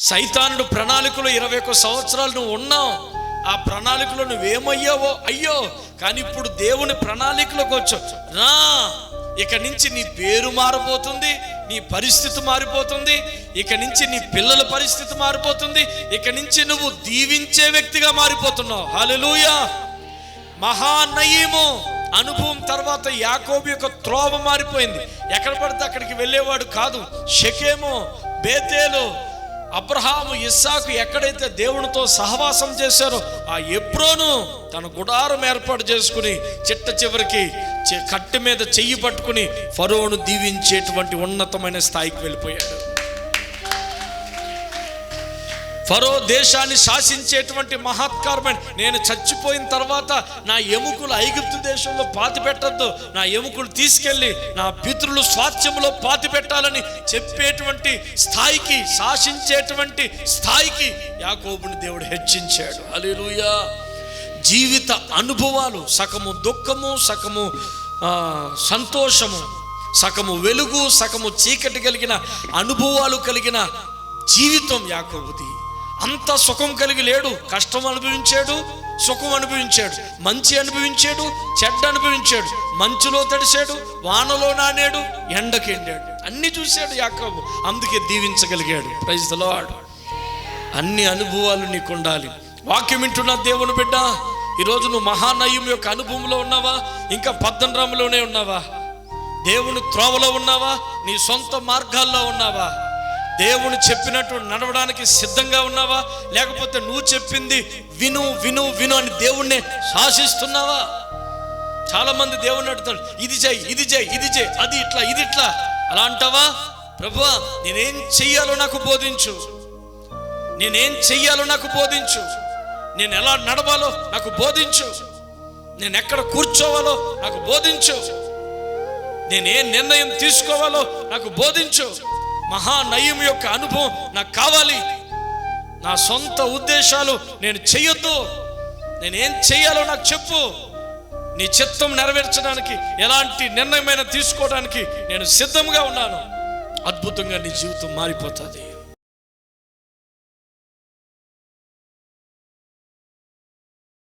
సైతానుడు ప్రణాళికలో ఇరవై ఒక్క సంవత్సరాలు నువ్వు ఉన్నావు. ఆ ప్రణాళికలో నువ్వేమయ్యావో? అయ్యో! కానీ ఇప్పుడు దేవుని ప్రణాళికలోకి వచ్చావు. రా! ఇక నుంచి నీ పేరు మారిపోతుంది నీ పరిస్థితి మారిపోతుంది ఇక నుంచి నీ పిల్లల పరిస్థితి మారిపోతుంది ఇక నుంచి నువ్వు దీవించే వ్యక్తిగా మారిపోతున్నావు. హల్లెలూయా! మహానయము! అనుభవం తర్వాత యాకోబు యొక్క త్రోవ మారిపోయింది. ఎక్కడ పడితే అక్కడికి వెళ్ళేవాడు కాదు. షకేమో బేతేలు అబ్రహాము ఇస్సాకు ఎక్కడైతే దేవునితో సహవాసం చేశారో ఆ ఎప్రోను తన గుడారం ఏర్పాటు చేసుకుని చిట్ట చివరికి చె- కట్టె మీద చెయ్యి పట్టుకుని ఫరోను దీవించేటువంటి ఉన్నతమైన స్థాయికి వెళ్ళిపోయాడు. ఫరో దేశాన్ని శాసించేటువంటి మహత్కారమైన నేను చచ్చిపోయిన తర్వాత నా ఎముకలు ఐగుప్తు దేశంలో పాతి పెట్టద్దు నా ఎముకలు తీసుకెళ్ళి నా పితృలు స్వాస్థ్యంలో పాతి పెట్టాలని చెప్పేటువంటి స్థాయికి శాసించేటువంటి స్థాయికి యాకోబుని దేవుడు హెచ్చించాడు. అలీలుయా జీవిత అనుభవాలు సగము దుఃఖము సగము సంతోషము సగము వెలుగు సగము చీకటి కలిగిన అనుభవాలు కలిగిన జీవితం యాకోబుది. అంత సుఖం కలిగి లేడు కష్టం అనుభవించాడు సుఖం అనుభవించాడు మంచి అనుభవించాడు చెడ్డ అనుభవించాడు మంచులో తడిశాడు వానలో నానాడు ఎండకెండాడు అన్ని చూశాడు యాకబు అందుకే దీవించగలిగాడు. ప్రైజ్ అన్ని అనుభవాలు నీకు ఉండాలి. వాక్యం వింటున్న దేవుని బిడ్డ ఈరోజు నువ్వు మహానయం యొక్క అనుభవంలో ఉన్నావా? ఇంకా పద్దనరాములోనే ఉన్నావా? దేవుని త్రోవలో ఉన్నావా? నీ సొంత మార్గాల్లో ఉన్నావా? దేవుని చెప్పినట్టు నడవడానికి సిద్ధంగా ఉన్నావా? లేకపోతే నువ్వు చెప్పింది విను విను విను అని దేవుణ్ణి శాసిస్తున్నావా? చాలా మంది దేవుణ్ణి అడుగుతాడు ఇది చేయి ఇది చేయి ఇది చేయి అది ఇట్లా ఇది ఇట్లా. అలా అంటావా? ప్రభువా నేనేం చెయ్యాలో నాకు బోధించు. నేనేం చెయ్యాలో నాకు బోధించు. నేను ఎలా నడవాలో నాకు బోధించు. నేను ఎక్కడ కూర్చోవాలో నాకు బోధించు. నేను ఏ నిర్ణయం తీసుకోవాలో నాకు బోధించు. మహానయం యొక్క అనుభవం నాకు కావాలి. నా సొంత ఉద్దేశాలు నేను చెయ్యొద్దు నేనేం చెయ్యాలో నాకు చెప్పు. నీ చిత్తం నెరవేర్చడానికి ఎలాంటి నిర్ణయమైన తీసుకోవడానికి నేను సిద్ధంగా ఉన్నాను. అద్భుతంగా నీ జీవితం మారిపోతుంది.